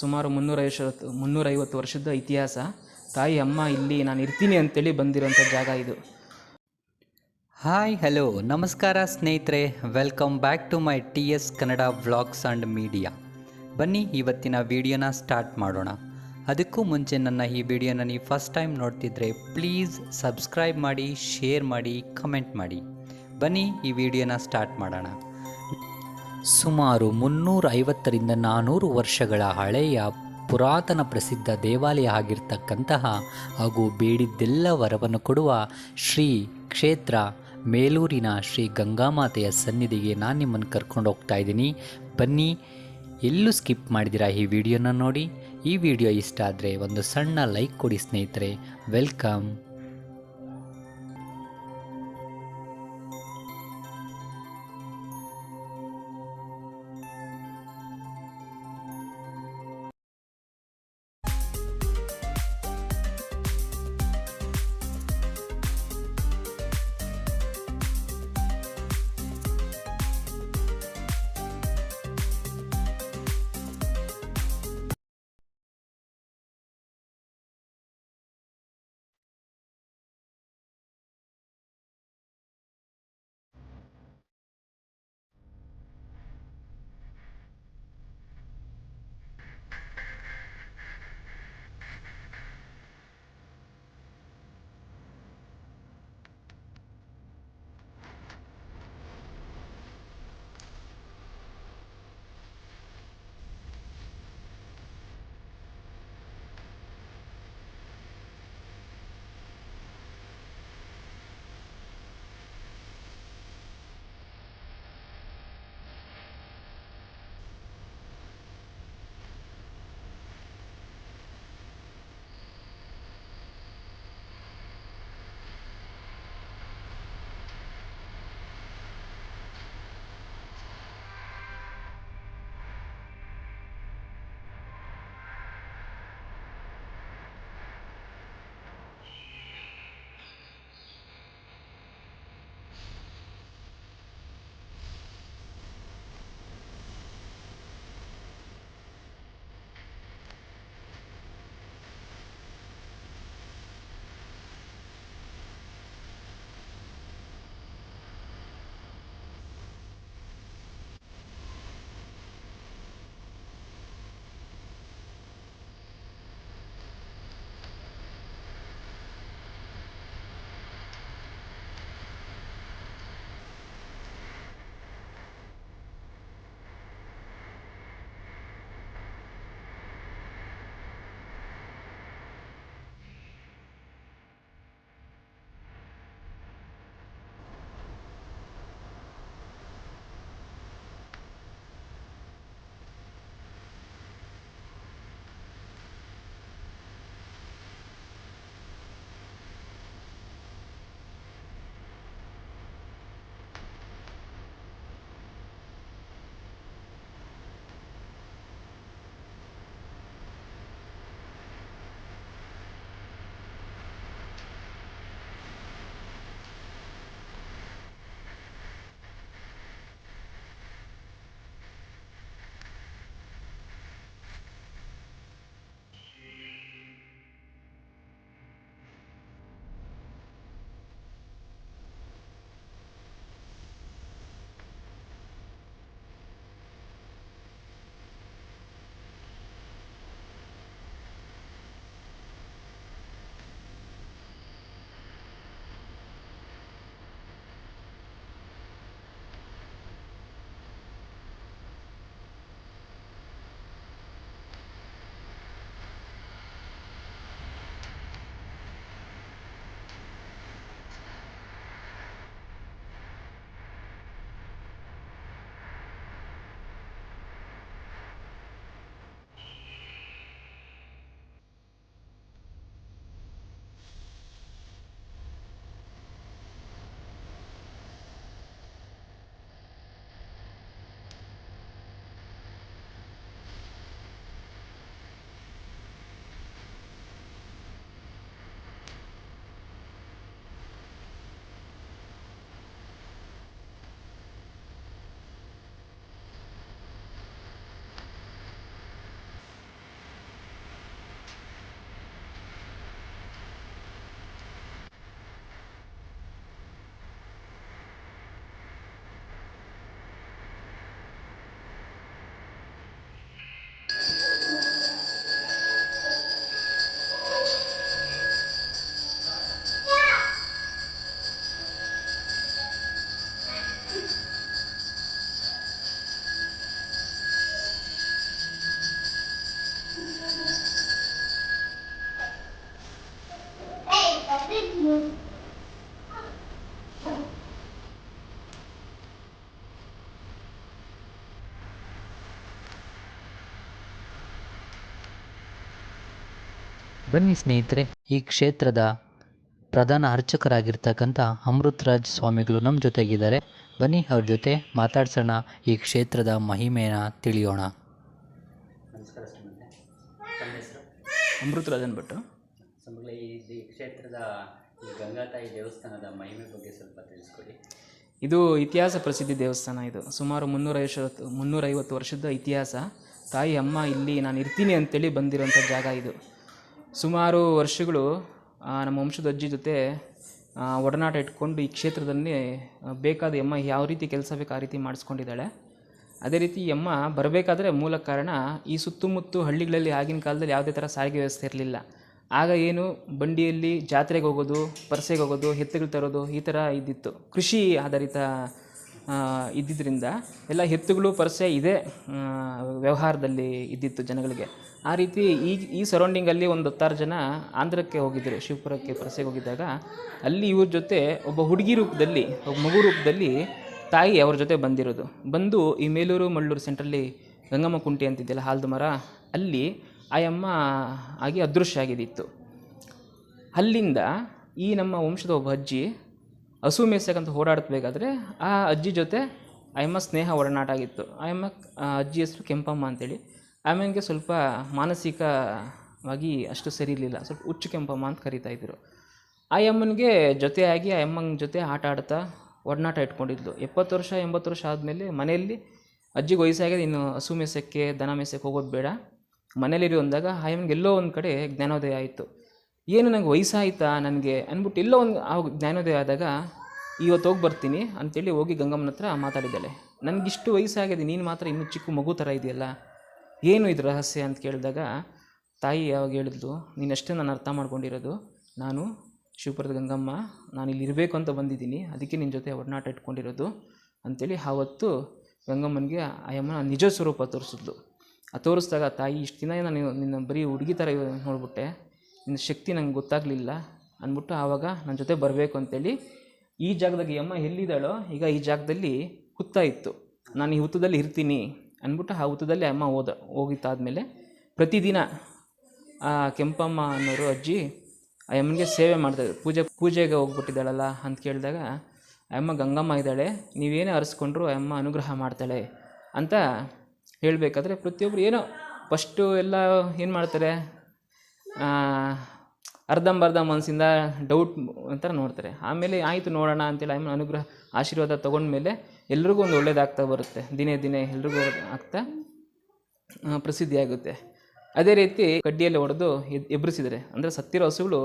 ಸುಮಾರು ಮುನ್ನೂರೈವತ್ತು ಮುನ್ನೂರೈವತ್ತು ವರ್ಷದ ಇತಿಹಾಸ. ತಾಯಿ, ಅಮ್ಮ, ಇಲ್ಲಿ ನಾನು ಇರ್ತೀನಿ ಅಂತೇಳಿ ಬಂದಿರೋಂಥ ಜಾಗ ಇದು. Hi, hello. ನಮಸ್ಕಾರ ಸ್ನೇಹಿತರೆ. Welcome back to my T S Kannada vlogs and media. ಬನ್ನಿ, ಇವತ್ತಿನ ವಿಡಿಯೋನ ಸ್ಟಾರ್ಟ್ ಮಾಡೋಣ. ಅದಕ್ಕೂ ಮುಂಚೆ ನನ್ನ ಈ ವಿಡಿಯೋನ ನೀವು ಫಸ್ಟ್ ಟೈಮ್ ನೋಡ್ತಿದ್ರೆ ಪ್ಲೀಸ್ ಸಬ್ಸ್ಕ್ರೈಬ್ ಮಾಡಿ, ಶೇರ್ ಮಾಡಿ, ಕಮೆಂಟ್ ಮಾಡಿ. ಬನ್ನಿ, ಈ ವಿಡಿಯೋನ ಸ್ಟಾರ್ಟ್ ಮಾಡೋಣ. ಸುಮಾರು ಮುನ್ನೂರ ಐವತ್ತರಿಂದ ನಾನೂರು ವರ್ಷಗಳ ಹಳೆಯ ಪುರಾತನ ಪ್ರಸಿದ್ಧ ದೇವಾಲಯ ಆಗಿರ್ತಕ್ಕಂತಹ ಹಾಗೂ ಬೇಡಿದ್ದೆಲ್ಲ ವರವನ್ನು ಕೊಡುವ ಶ್ರೀ ಕ್ಷೇತ್ರ ಮೇಲೂರಿನ ಶ್ರೀ ಗಂಗಾಮಾತೆಯ ಸನ್ನಿಧಿಗೆ ನಾನು ನಿಮ್ಮನ್ನು ಕರ್ಕೊಂಡು ಹೋಗ್ತಾ ಇದ್ದೀನಿ. ಬನ್ನಿ, ಎಲ್ಲೂ ಸ್ಕಿಪ್ ಮಾಡಿದಿರಾ ಈ ವಿಡಿಯೋನ ನೋಡಿ. ಈ ವಿಡಿಯೋ ಇಷ್ಟ ಆದರೆ ಒಂದು ಸಣ್ಣ ಲೈಕ್ ಕೊಡಿ ಸ್ನೇಹಿತರೆ. ವೆಲ್ಕಮ್. ಬನ್ನಿ ಸ್ನೇಹಿತರೆ ಈ ಕ್ಷೇತ್ರದ ಪ್ರಧಾನ ಅರ್ಚಕರಾಗಿರ್ತಕ್ಕಂಥ ಅಮೃತರಾಜ್ ಸ್ವಾಮಿಗಳು ನಮ್ಮ ಜೊತೆಗಿದ್ದಾರೆ. ಬನ್ನಿ ಅವ್ರ ಜೊತೆ ಮಾತಾಡ್ಸೋಣ ಈ ಕ್ಷೇತ್ರದ ಮಹಿಮೆನ ತಿಳಿಯೋಣ. ನಮಸ್ಕಾರ ಸ್ವಾಮಿ ತಮ್ಮ ಹೆಸರು? ಅಮೃತರಾಜ್ ಅಂದ್ಬಿಟ್ಟು ಈ ಕ್ಷೇತ್ರದ ಈ ಗಂಗಾತಾಯಿ ದೇವಸ್ಥಾನದ ಮಹಿಮೆ ಬಗ್ಗೆ ಸ್ವಲ್ಪ ತಿಳಿಸ್ಕೊಡಿ. ಇದು ಇತಿಹಾಸ ಪ್ರಸಿದ್ಧಿ ದೇವಸ್ಥಾನ ಇದು. ಸುಮಾರು ಮುನ್ನೂರೈವತ್ತು ಮುನ್ನೂರೈವತ್ತು ವರ್ಷದ ಇತಿಹಾಸ. ತಾಯಿ ಅಮ್ಮ ಇಲ್ಲಿ ನಾನು ಇರ್ತೀನಿ ಅಂತೇಳಿ ಬಂದಿರೋಂಥ ಜಾಗ ಇದು. ಸುಮಾರು ವರ್ಷಗಳು ನಮ್ಮ ವಂಶದ ಅಜ್ಜಿ ಜೊತೆ ಒಡನಾಟ ಇಟ್ಕೊಂಡು ಈ ಕ್ಷೇತ್ರದಲ್ಲಿ ಬೇಕಾದ ಎಮ್ಮ ಯಾವ ರೀತಿ ಕೆಲಸ ಬೇಕು ಆ ರೀತಿ ಮಾಡಿಸ್ಕೊಂಡಿದ್ದಾಳೆ. ಅದೇ ರೀತಿ ಎಮ್ಮ ಬರಬೇಕಾದ್ರೆ ಮೂಲ ಕಾರಣ ಈ ಸುತ್ತಮುತ್ತ ಹಳ್ಳಿಗಳಲ್ಲಿ ಆಗಿನ ಕಾಲದಲ್ಲಿ ಯಾವುದೇ ಥರ ಸಾರಿಗೆ ವ್ಯವಸ್ಥೆ ಇರಲಿಲ್ಲ. ಆಗ ಏನು, ಬಂಡಿಯಲ್ಲಿ ಜಾತ್ರೆಗೆ ಹೋಗೋದು, ಪರಸೆಗೆ ಹೋಗೋದು, ಎತ್ತುಗಳು ತರೋದು, ಈ ಥರ ಇದ್ದಿತ್ತು. ಕೃಷಿ ಆಧಾರಿತ ಇದ್ದಿದ್ದರಿಂದ ಎಲ್ಲ ಎತ್ತುಗಳು, ಪರಸೆ ಇದೇ ವ್ಯವಹಾರದಲ್ಲಿ ಇದ್ದಿತ್ತು ಜನಗಳಿಗೆ. ಆ ರೀತಿ ಈ ಈ ಸರೌಂಡಿಂಗಲ್ಲಿ ಒಂದು ಹತ್ತಾರು ಜನ ಆಂಧ್ರಕ್ಕೆ ಹೋಗಿದ್ದರು ಶಿವಪುರಕ್ಕೆ ಪ್ರಸೆಗೆ ಹೋಗಿದ್ದಾಗ, ಅಲ್ಲಿ ಇವ್ರ ಜೊತೆ ಒಬ್ಬ ಹುಡುಗಿ ರೂಪದಲ್ಲಿ, ಒಬ್ಬ ಮಗು ರೂಪದಲ್ಲಿ ತಾಯಿ ಅವ್ರ ಜೊತೆ ಬಂದಿರೋದು. ಬಂದು ಈ ಮೇಲೂರು, ಮಳ್ಳೂರು ಸೆಂಟ್ರಲ್ಲಿ ಗಂಗಮ್ಮ ಕುಂಟಿ ಅಂತಿದ್ದೆಲ್ಲ ಹಾಲ್ದು ಮರ ಅಲ್ಲಿ ಆಯಮ್ಮ ಆಗಿ ಅದೃಶ್ಯ ಆಗಿದ್ದಿತ್ತು. ಅಲ್ಲಿಂದ ಈ ನಮ್ಮ ವಂಶದ ಒಬ್ಬ ಅಜ್ಜಿ ಹಸು ಮೇಸಕ್ಕಂತ ಓಡಾಡ್ಬೇಕಾದ್ರೆ ಆ ಅಜ್ಜಿ ಜೊತೆ ಆಯಮ್ಮ ಸ್ನೇಹ ಒಡನಾಟ ಆಗಿತ್ತು. ಆಯಮ್ಮ ಅಜ್ಜಿ ಹೆಸರು ಕೆಂಪಮ್ಮ ಅಂತೇಳಿ. ಆಮೇಲೆ ಸ್ವಲ್ಪ ಮಾನಸಿಕವಾಗಿ ಅಷ್ಟು ಸರಿ ಇರಲಿಲ್ಲ. ಸ್ವಲ್ಪ ಹುಚ್ಚು ಕೆಂಪಮ್ಮ ಅಂತ ಕರಿತಾ ಇದ್ದರು ಆ ಅಮ್ಮನಿಗೆ ಜೊತೆಯಾಗಿ ಆ ಅಮ್ಮನ ಜೊತೆ ಆಟ ಆಡ್ತಾ ಒಡನಾಟ ಇಟ್ಕೊಂಡಿದ್ಲು. ಎಪ್ಪತ್ತು ವರ್ಷ, ಎಂಬತ್ತು ವರ್ಷ ಆದಮೇಲೆ ಮನೆಯಲ್ಲಿ ಅಜ್ಜಿಗೆ ವಯಸ್ಸಾಗಿದೆ ಇನ್ನು ಹಸು ಮೇಸಕ್ಕೆ, ದನ ಮೇಸಕ್ಕೆ ಹೋಗೋದು ಬೇಡ. ಮನೇಲಿರಿ ಅಂದಾಗ ಆ ಅಮ್ಮನಿಗೆ ಎಲ್ಲೋ ಒಂದು ಕಡೆ ಜ್ಞಾನೋದಯ ಆಯಿತು. ಏನು ನನಗೆ ವಯಸ್ಸಾಯ್ತಾ ನನಗೆ ಅಂದ್ಬಿಟ್ಟು ಎಲ್ಲೋ ಒಂದು ಆ ಜ್ಞಾನೋದಯ ಆದಾಗ ಇವತ್ತು ಹೋಗಿ ಬರ್ತೀನಿ ಅಂತೇಳಿ ಹೋಗಿ ಗಂಗಮ್ಮನ ಹತ್ರ ಮಾತಾಡಿದ್ದಾಳೆ. ನನಗಿಷ್ಟು ವಯಸ್ಸಾಗಿದೆ ನೀನು ಮಾತ್ರ ಇನ್ನೂ ಚಿಕ್ಕ ಮಗು ಥರ ಇದೆಯಲ್ಲ ಏನು ಇದು ರಹಸ್ಯ ಅಂತ ಕೇಳಿದಾಗ, ತಾಯಿ ಯಾವಾಗ ಹೇಳಿದ್ಲು, ನೀನಷ್ಟೇ ನಾನು ಅರ್ಥ ಮಾಡ್ಕೊಂಡಿರೋದು, ನಾನು ಶಿವಪುರದ ಗಂಗಮ್ಮ, ನಾನು ಇಲ್ಲಿ ಇರಬೇಕು ಅಂತ ಬಂದಿದ್ದೀನಿ, ಅದಕ್ಕೆ ನಿನ್ನ ಜೊತೆ ಒಡನಾಟ ಇಟ್ಕೊಂಡಿರೋದು ಅಂಥೇಳಿ ಆವತ್ತು ಗಂಗಮ್ಮನಿಗೆ ಆಯಮ್ಮನ ನಿಜ ಸ್ವರೂಪ ತೋರಿಸಿದ್ಲು. ಆ ತೋರಿಸಿದಾಗ ತಾಯಿ ಇಷ್ಟು ದಿನ ನಾನು ನಿನ್ನ ಬರೀ ಹುಡುಗಿ ಥರ ನೋಡ್ಬಿಟ್ಟೆ, ನಿನ್ನ ಶಕ್ತಿ ನಂಗೆ ಗೊತ್ತಾಗಲಿಲ್ಲ ಅಂದ್ಬಿಟ್ಟು ಆವಾಗ ನನ್ನ ಜೊತೆ ಬರಬೇಕು ಅಂತೇಳಿ ಈ ಜಾಗದಾಗ ಈ ಅಮ್ಮ ಎಲ್ಲಿದ್ದಾಳೋ, ಈಗ ಈ ಜಾಗದಲ್ಲಿ ಹುತ್ತ ಇತ್ತು ನಾನು ಈ ಹುತ್ತದಲ್ಲಿ ಇರ್ತೀನಿ. ಅಂದ್ಬಿಟ್ಟು ಆ ಹುತ್ತದಲ್ಲಿ ಅಮ್ಮ ಹೋದ ಹೋಗಿತ್ತಾದಮೇಲೆ ಪ್ರತಿದಿನ ಆ ಕೆಂಪಮ್ಮ ಅನ್ನೋರು ಅಜ್ಜಿ ಆ ಅಮ್ಮನಿಗೆ ಸೇವೆ ಮಾಡ್ತಾರೆ ಪೂಜೆ, ಪೂಜೆಗೆ ಹೋಗ್ಬಿಟ್ಟಿದ್ದಾಳಲ್ಲ ಅಂತ ಕೇಳಿದಾಗ, ಅಮ್ಮ ಗಂಗಮ್ಮ ಇದ್ದಾಳೆ, ನೀವೇನೇ ಅರಿಸ್ಕೊಂಡ್ರು ಅಮ್ಮ ಅನುಗ್ರಹ ಮಾಡ್ತಾಳೆ ಅಂತ ಹೇಳಬೇಕಾದ್ರೆ ಪ್ರತಿಯೊಬ್ಬರು ಏನೋ ಫಸ್ಟು ಎಲ್ಲ ಏನು ಮಾಡ್ತಾರೆ ಅರ್ಧಂಬರ್ಧ ಮನಸ್ಸಿಂದ ಡೌಟ್ ಅಂತ ನೋಡ್ತಾರೆ. ಆಮೇಲೆ ಆಯಿತು ನೋಡೋಣ ಅಂತೇಳಿ ಅಮ್ಮನ ಅನುಗ್ರಹ ಆಶೀರ್ವಾದ ತೊಗೊಂಡ್ಮೇಲೆ ಎಲ್ರಿಗೂ ಒಂದು ಒಳ್ಳೇದಾಗ್ತಾ ಬರುತ್ತೆ. ದಿನೇ ದಿನೇ ಎಲ್ರಿಗೂ ಆಗ್ತಾ ಪ್ರಸಿದ್ಧಿಯಾಗುತ್ತೆ ಅದೇ ರೀತಿ ಕಡ್ಡಿಯಲ್ಲಿ ಹೊಡೆದು ಎದ್ ಎಬ್ಬರಿಸಿದರೆ ಅಂದರೆ ಸತ್ತಿರೋ ಹಸುಗಳು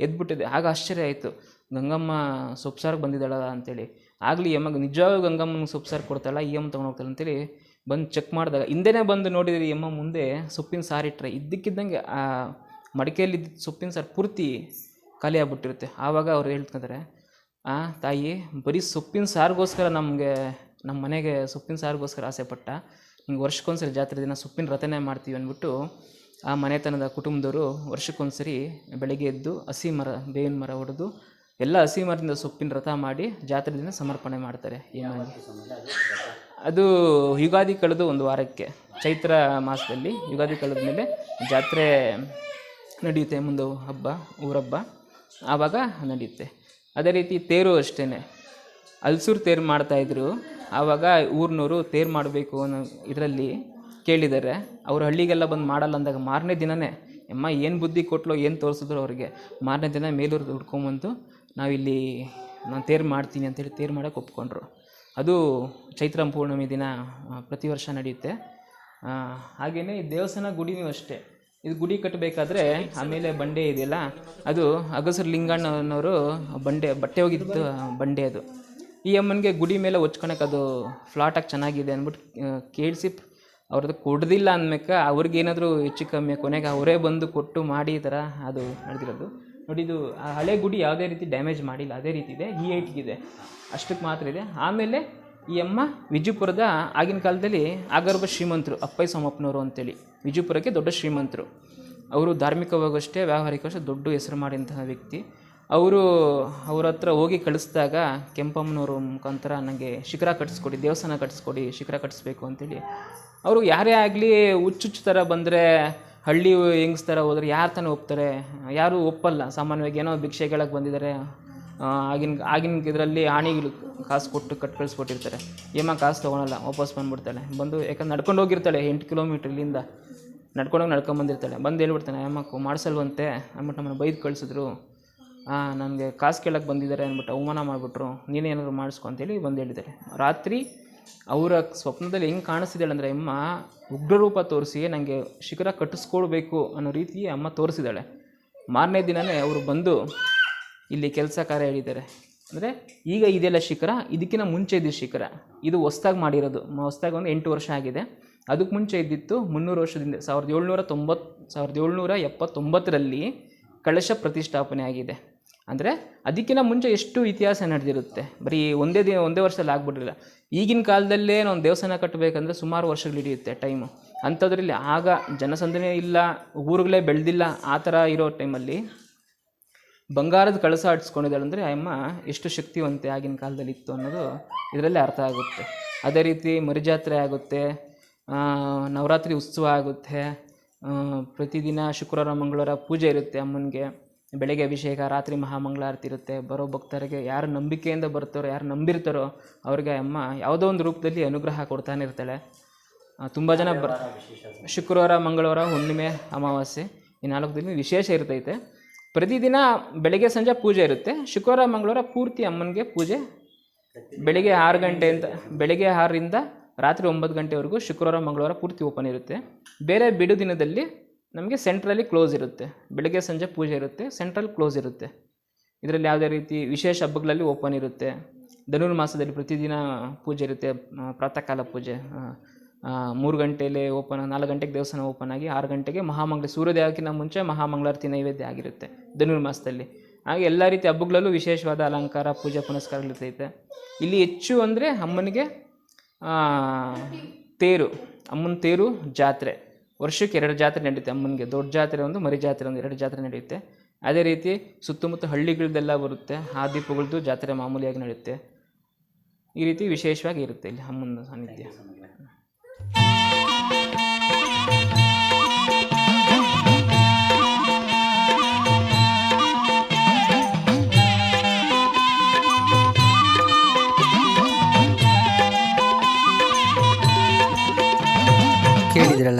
ಎದ್ಬಿಟ್ಟಿದೆ. ಆಗ ಆಶ್ಚರ್ಯ ಆಯಿತು. ಗಂಗಮ್ಮ ಸೊಪ್ಸಾರಿಗೆ ಬಂದಿದ್ದಾಳ ಅಂತೇಳಿ. ಆಗಲಿ ಎಮ್ಮಗೆ ನಿಜವಾಗೂ ಗಂಗಮ್ಮನ ಸೊಪ್ಸಾರು ಕೊಡ್ತಾಳ? ಈ ಅಮ್ಮ ತೊಗೊಂಡೋಗ್ತಾಳೆ ಅಂತೇಳಿ ಬಂದು ಚೆಕ್ ಮಾಡಿದಾಗ, ಹಿಂದೆನೇ ಬಂದು ನೋಡಿದ್ರೆ ಈ ಅಮ್ಮ ಮುಂದೆ ಸೊಪ್ಪಿನ ಸಾರಿಟ್ರೆ ಇದ್ದಕ್ಕಿದ್ದಂಗೆ, ಆ ಮಡಿಕೆಯಲ್ಲಿ ಸೊಪ್ಪಿನ ಸಾರು ಪೂರ್ತಿ ಖಾಲಿ ಆಗ್ಬಿಟ್ಟಿರುತ್ತೆ ಆವಾಗ ಅವ್ರು ಹೇಳ್ತಾರೆ ಆ, ತಾಯಿ, ಬರೀ ಸೊಪ್ಪಿನ ಸಾರಿಗೋಸ್ಕರ ನಮಗೆ ನಮ್ಮ ಮನೆಗೆ ಸೊಪ್ಪಿನ ಸಾರಿಗೋಸ್ಕರ ಆಸೆ ಪಟ್ಟ. ಹಿಂಗೆ ವರ್ಷಕ್ಕೊಂದ್ಸರಿ ಜಾತ್ರೆ ದಿನ ಸೊಪ್ಪಿನ ರಥನೆ ಮಾಡ್ತೀವಿ ಅಂದ್ಬಿಟ್ಟು ಆ ಮನೆತನದ ಕುಟುಂಬದವರು ವರ್ಷಕ್ಕೊಂದ್ಸರಿ ಬೆಳಗ್ಗೆ ಎದ್ದು ಹಸಿ ಮರ, ಬೇವಿನ ಮರ ಹೊಡೆದು ಎಲ್ಲ ಹಸಿ ಮರದಿಂದ ಸೊಪ್ಪಿನ ರಥ ಮಾಡಿ ಜಾತ್ರೆ ದಿನ ಸಮರ್ಪಣೆ ಮಾಡ್ತಾರೆ ಈ ಮನೆಗೆ ಅದು ಯುಗಾದಿ ಕಳೆದು ಒಂದು ವಾರಕ್ಕೆ, ಚೈತ್ರ ಮಾಸದಲ್ಲಿ ಯುಗಾದಿ ಕಳೆದ ಮೇಲೆ ಜಾತ್ರೆ ನಡೆಯುತ್ತೆ, ಮುಂದೆ ಹಬ್ಬ, ಊರಬ್ಬ. ಆವಾಗ ನಡೆಯುತ್ತೆ. ಅದೇ ರೀತಿ ತೇರು ಅಷ್ಟೇ ಅಲ್ಸೂರು ತೇರು ಮಾಡ್ತಾಯಿದ್ರು ಆವಾಗ ಊರಿನವರು ತೇರು ಮಾಡಬೇಕು ಅನ್ನೋ ಇದರಲ್ಲಿ ಕೇಳಿದ್ದಾರೆ ಅವ್ರ ಹಳ್ಳಿಗೆಲ್ಲ ಬಂದು ಮಾಡಲ್ಲ ಅಂದಾಗ ಮಾರನೇ ದಿನವೇ ಅಮ್ಮ ಏನು ಬುದ್ಧಿ ಕೊಟ್ಲೋ, ಏನು ತೋರಿಸಿದ್ರು ಅವರಿಗೆ? ಮಾರನೇ ದಿನ ಮೇಲೂರು ಹುಡ್ಕೊಂಬಂದು ನಾವಿಲ್ಲಿ ನಾನು ತೇರು ಮಾಡ್ತೀನಿ ಅಂತೇಳಿ ತೇರು ಮಾಡೋಕೆ ಒಪ್ಕೊಂಡ್ರು. ಅದು ಚೈತ್ರ ಪೂರ್ಣಿಮೆ ದಿನ ಪ್ರತಿ ವರ್ಷ ನಡೆಯುತ್ತೆ. ಹಾಗೆಯೇ ಈ ದೇವಸ್ಥಾನ ಗುಡಿನೂ ಅಷ್ಟೇ. ಇದು ಗುಡಿ ಕಟ್ಟಬೇಕಾದ್ರೆ ಆಮೇಲೆ ಬಂಡೆ ಇದೆಯಲ್ಲ, ಅದು ಅಗಸರು ಲಿಂಗಣ್ಣನವರು ಬಂಡೆ, ಬಟ್ಟೆ ಹೋಗಿದ್ದು ಬಂಡೆ ಅದು. ಈ ಅಮ್ಮನಿಗೆ ಗುಡಿ ಮೇಲೆ ಹೊಚ್ಕೊಳಕ್ಕೆ ಅದು ಫ್ಲಾಟಾಗಿ ಚೆನ್ನಾಗಿದೆ ಅಂದ್ಬಿಟ್ಟು ಕೇಳಿಸಿ. ಅವ್ರದ್ದು ಕೊಡ್ದಿಲ್ಲ ಅಂದ್ಮೇಕ ಅವ್ರಿಗೇನಾದರೂ ಹೆಚ್ಚು ಕಮ್ಮಿ, ಕೊನೆಗೆ ಅವರೇ ಬಂದು ಕೊಟ್ಟು ಮಾಡಿ ಥರ ಅದು ನಡೆದಿರೋದು. ನೋಡಿ, ಇದು ಆ ಹಳೆ ಗುಡಿ ಯಾವುದೇ ರೀತಿ ಡ್ಯಾಮೇಜ್ ಮಾಡಿಲ್ಲ, ಅದೇ ರೀತಿ ಇದೆ, ಈ ಏಟ್ಗಿದೆ ಅಷ್ಟಕ್ಕೆ ಮಾತ್ರ ಇದೆ. ಆಮೇಲೆ ಈ ಅಮ್ಮ ವಿಜಯಪುರದ ಆಗಿನ ಕಾಲದಲ್ಲಿ ಆಗರ್ಭ ಶ್ರೀಮಂತರು ಅಪ್ಪೈ ಸೋಮಪ್ಪನವರು ಅಂತೇಳಿ. ವಿಜಯಪುರಕ್ಕೆ ದೊಡ್ಡ ಶ್ರೀಮಂತರು. ಅವರು ಧಾರ್ಮಿಕವಾಗಷ್ಟೇ ವ್ಯಾವಹಾರಿಕವಷ್ಟೇ ದೊಡ್ಡ ಹೆಸರು ಮಾಡಿದಂತಹ ವ್ಯಕ್ತಿ. ಅವರು ಅವ್ರ ಹತ್ರ ಹೋಗಿ ಕಳಿಸಿದಾಗ ಕೆಂಪಮ್ಮನವ್ರ ಮುಖಾಂತರ ನನಗೆ ಶಿಖರ ಕಟ್ಟಿಸ್ಕೊಡಿ ದೇವಸ್ಥಾನ ಕಟ್ಟಿಸ್ಕೊಡಿ ಶಿಖರ ಕಟ್ಟಿಸ್ಬೇಕು ಅಂತೇಳಿ. ಅವರು ಯಾರೇ ಆಗಲಿ ಹುಚ್ಚುಚ್ಚು ಥರ ಬಂದರೆ ಹಳ್ಳಿ ಹೆಂಗ್ಸ್ ಥರ ಹೋದ್ರೆ ಯಾರು ತಾನೇ ಒಪ್ತಾರೆ? ಯಾರೂ ಒಪ್ಪಲ್ಲ. ಸಾಮಾನ್ಯವಾಗಿ ಏನೋ ಭಿಕ್ಷೆಗಳಕ್ಕೆ ಬಂದಿದ್ದಾರೆ. ಆ, ಆಗಿನ ಆಗಿನ ಇದರಲ್ಲಿ ಆಣಿಗಳು ಕಾಸು ಕೊಟ್ಟು ಕಟ್ ಕಳಿಸ್ಕೊಟ್ಟಿರ್ತಾರೆ ಏಮ ಕಾಸು ತೊಗೊಳಲ್ಲ, ವಾಪಸ್ ಬಂದುಬಿಡ್ತಾಳೆ. ಬಂದು ಯಾಕಂದ್ರೆ ನಡ್ಕೊಂಡು ಹೋಗಿರ್ತಾಳೆ, ಎಂಟು ಕಿಲೋಮೀಟ್ರ್ ಇಲ್ಲಿಂದ ನಡ್ಕೊಂಡೋಗಿ ನಡ್ಕೊಂಬಂದಿರ್ತಾಳೆ ಬಂದು ಹೇಳ್ಬಿಡ್ತಾನೆ ಅಮ್ಮಕ್ಕ ಮಾಡಿಸಲ್ವಂತೆ? ಅಂದ್ಬಿಟ್ಟು ನಮ್ಮನ್ನು ಬೈದು ಕಳಿಸಿದ್ರು. ನನಗೆ ಕಾಸು ಕೇಳಕ್ಕೆ ಬಂದಿದ್ದಾರೆ ಅಂದ್ಬಿಟ್ಟು ಅವಮಾನ ಮಾಡಿಬಿಟ್ರು. ನೀನೇ ಏನಾದ್ರು ಮಾಡಿಸ್ಕೊ ಅಂತೇಳಿ ಬಂದು ಹೇಳಿದ್ದಾರೆ ರಾತ್ರಿ ಅವರ ಸ್ವಪ್ನದಲ್ಲಿ ಹೆಂಗೆ ಕಾಣಿಸ್ತಿದ್ದಾಳೆ ಅಂದರೆ ಅಮ್ಮ ಉಗ್ರರೂಪ ತೋರಿಸಿ ನನಗೆ ಶಿಖರ ಕಟ್ಟಿಸ್ಕೊಳ್ಬೇಕು ಅನ್ನೋ ರೀತಿ ಅಮ್ಮ ತೋರಿಸಿದ್ದಾಳೆ ಮಾರನೇ ದಿನವೇ ಅವರು ಬಂದು ಇಲ್ಲಿ ಕೆಲಸ ಕಾರ್ಯ ಹೇಳಿದ್ದಾರೆ. ಅಂದರೆ ಈಗ ಇದೆಲ್ಲ ಶಿಖರ, ಇದಕ್ಕಿಂತ ಮುಂಚೆ ಇದ್ದ ಶಿಖರ. ಇದು ಹೊಸ್ದಾಗಿ ಮಾಡಿರೋದು. ಹೊಸ್ದಾಗಿ ಒಂದು ಎಂಟು ವರ್ಷ ಆಗಿದೆ. ಅದಕ್ಕೆ ಮುಂಚೆ ಇದ್ದಿತ್ತು ಮುನ್ನೂರು ವರ್ಷದಿಂದ ಸಾವಿರದ ಏಳ್ನೂರ ತೊಂಬತ್ತು ಸಾವಿರದ ಏಳ್ನೂರ ಎಪ್ಪತ್ತೊಂಬತ್ತರಲ್ಲಿ ಕಳಶ ಪ್ರತಿಷ್ಠಾಪನೆ ಆಗಿದೆ. ಅಂದರೆ ಅದಕ್ಕಿಂತ ಮುಂಚೆ ಎಷ್ಟು ಇತಿಹಾಸ ನಡೆದಿರುತ್ತೆ. ಬರೀ ಒಂದೇ ದಿನ ಒಂದೇ ವರ್ಷದಲ್ಲಿ ಆಗ್ಬಿಟ್ಟಿಲ್ಲ ಈಗಿನ ಕಾಲದಲ್ಲೇ ಒಂದು ದೇವಸ್ಥಾನ ಕಟ್ಟಬೇಕಂದ್ರೆ ಸುಮಾರು ವರ್ಷಗಳು ಹಿಡಿಯುತ್ತೆ ಟೈಮು ಅಂಥದ್ರಲ್ಲಿ ಆಗ ಜನಸಂದಣಿ ಇಲ್ಲ, ಊರುಗಳೇ ಬೆಳೆದಿಲ್ಲ, ಆ ಥರ ಇರೋ ಟೈಮಲ್ಲಿ ಬಂಗಾರದ ಕಳಸ ಆಡಿಸ್ಕೊಂಡಿದ್ದಾಳೆ ಅಂದರೆ ಅಮ್ಮ ಎಷ್ಟು ಶಕ್ತಿವಂತೆ ಆಗಿನ ಕಾಲದಲ್ಲಿ ಇತ್ತು ಅನ್ನೋದು ಇದರಲ್ಲಿ ಅರ್ಥ ಆಗುತ್ತೆ. ಅದೇ ರೀತಿ ಮರಿಜಾತ್ರೆ ಆಗುತ್ತೆ ನವರಾತ್ರಿ ಉತ್ಸವ ಆಗುತ್ತೆ ಪ್ರತಿದಿನ ಶುಕ್ರವಾರ, ಮಂಗಳವಾರ ಪೂಜೆ ಇರುತ್ತೆ ಅಮ್ಮನಿಗೆ. ಬೆಳಗ್ಗೆ ಅಭಿಷೇಕ, ರಾತ್ರಿ ಮಹಾಮಂಗಳಾರತಿ ಇರುತ್ತೆ. ಬರೋ ಭಕ್ತರಿಗೆ ಯಾರು ನಂಬಿಕೆಯಿಂದ ಬರ್ತಾರೋ, ಯಾರು ನಂಬಿರ್ತಾರೋ, ಅವ್ರಿಗೆ ಅಮ್ಮ ಯಾವುದೋ ಒಂದು ರೂಪದಲ್ಲಿ ಅನುಗ್ರಹ ಕೊಡ್ತಾನೆ ಇರ್ತಾಳೆ. ತುಂಬ ಜನ ಬರ್, ಶುಕ್ರವಾರ, ಮಂಗಳವಾರ ಹುಣ್ಣಿಮೆ, ಅಮಾವಾಸ್ಯೆ ಈ ನಾಲ್ಕು ದಿನ ವಿಶೇಷ ಇರ್ತೈತೆ. ಪ್ರತಿದಿನ ಬೆಳಗ್ಗೆ ಸಂಜೆ ಪೂಜೆ ಇರುತ್ತೆ. ಶುಕ್ರವಾರ, ಮಂಗಳವಾರ ಪೂರ್ತಿ ಅಮ್ಮನಿಗೆ ಪೂಜೆ. ಬೆಳಿಗ್ಗೆ ಆರು ಗಂಟೆಯಿಂದ ಬೆಳಿಗ್ಗೆ ಆರರಿಂದ ರಾತ್ರಿ ಒಂಬತ್ತು ಗಂಟೆವರೆಗೂ ಶುಕ್ರವಾರ, ಮಂಗಳವಾರ ಪೂರ್ತಿ ಓಪನ್ ಇರುತ್ತೆ. ಬೇರೆ ಬಿಡು ದಿನದಲ್ಲಿ ನಮಗೆ ಸೆಂಟ್ರಲ್ಲಿ ಕ್ಲೋಸ್ ಇರುತ್ತೆ. ಬೆಳಗ್ಗೆ ಸಂಜೆ ಪೂಜೆ ಇರುತ್ತೆ, ಸೆಂಟ್ರಲ್ ಕ್ಲೋಸ್ ಇರುತ್ತೆ. ಇದರಲ್ಲಿ ಯಾವುದೇ ರೀತಿ ವಿಶೇಷ ಹಬ್ಬಗಳಲ್ಲಿ ಓಪನ್ ಇರುತ್ತೆ. ಧನುರ್ಮಾಸದಲ್ಲಿ ಪ್ರತಿದಿನ ಪೂಜೆ ಇರುತ್ತೆ ಪ್ರಾತಃಕಾಲ ಪ್ರಾತಃ ಕಾಲ ಪೂಜೆ ಮೂರು ಗಂಟೆಯಲ್ಲಿ ಓಪನ್ ನಾಲ್ಕು ಗಂಟೆಗೆ ದೇವಸ್ಥಾನ ಓಪನ್ ಆಗಿ, ಆರು ಗಂಟೆಗೆ ಮಹಾಮಂಗಳ, ಸೂರ್ಯೋದಯಕ್ಕಿಂತ ಮುಂಚೆ ಮಹಾಮಂಗಳಾರತಿ ನೈವೇದ್ಯ ಆಗಿರುತ್ತೆ ಧನುರ್ಮಾಸದಲ್ಲಿ ಹಾಗೆ ಎಲ್ಲ ರೀತಿ ಹಬ್ಬಗಳಲ್ಲೂ ವಿಶೇಷವಾದ ಅಲಂಕಾರ, ಪೂಜೆ ಪುನಸ್ಕಾರಗಳಿರ್ತೈತೆ ಇಲ್ಲಿ ಹೆಚ್ಚು ಅಂದರೆ ಅಮ್ಮನಿಗೆ ತೇರು, ಅಮ್ಮನ ತೇರು ಜಾತ್ರೆ. ವರ್ಷಕ್ಕೆ ಎರಡು ಜಾತ್ರೆ ನಡೆಯುತ್ತೆ ಅಮ್ಮನಿಗೆ, ದೊಡ್ಡ ಜಾತ್ರೆ ಒಂದು, ಮರಿ ಜಾತ್ರೆ ಒಂದು, ಎರಡು ಜಾತ್ರೆ ನಡೆಯುತ್ತೆ. ಅದೇ ರೀತಿ ಸುತ್ತಮುತ್ತ ಹಳ್ಳಿಗಳದ್ದೆಲ್ಲ ಬರುತ್ತೆ, ಆ ದೀಪಗಳದ್ದು ಜಾತ್ರೆ ಮಾಮೂಲಿಯಾಗಿ ನಡೆಯುತ್ತೆ. ಈ ರೀತಿ ವಿಶೇಷವಾಗಿ ಇರುತ್ತೆ ಇಲ್ಲಿ ಅಮ್ಮನ ಸಾನ್ನಿಧ್ಯ.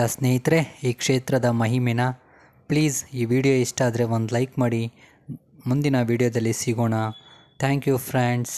ಸ್ನೇಹಿತರೆ, ಈ ಕ್ಷೇತ್ರದ ಮಹಿಮೆನ ಪ್ಲೀಸ್ ಈ ವಿಡಿಯೋ ಇಷ್ಟ ಆದರೆ ಒಂದು ಲೈಕ್ ಮಾಡಿ. ಮುಂದಿನ ವಿಡಿಯೋದಲ್ಲಿ ಸಿಗೋಣ. Thank you friends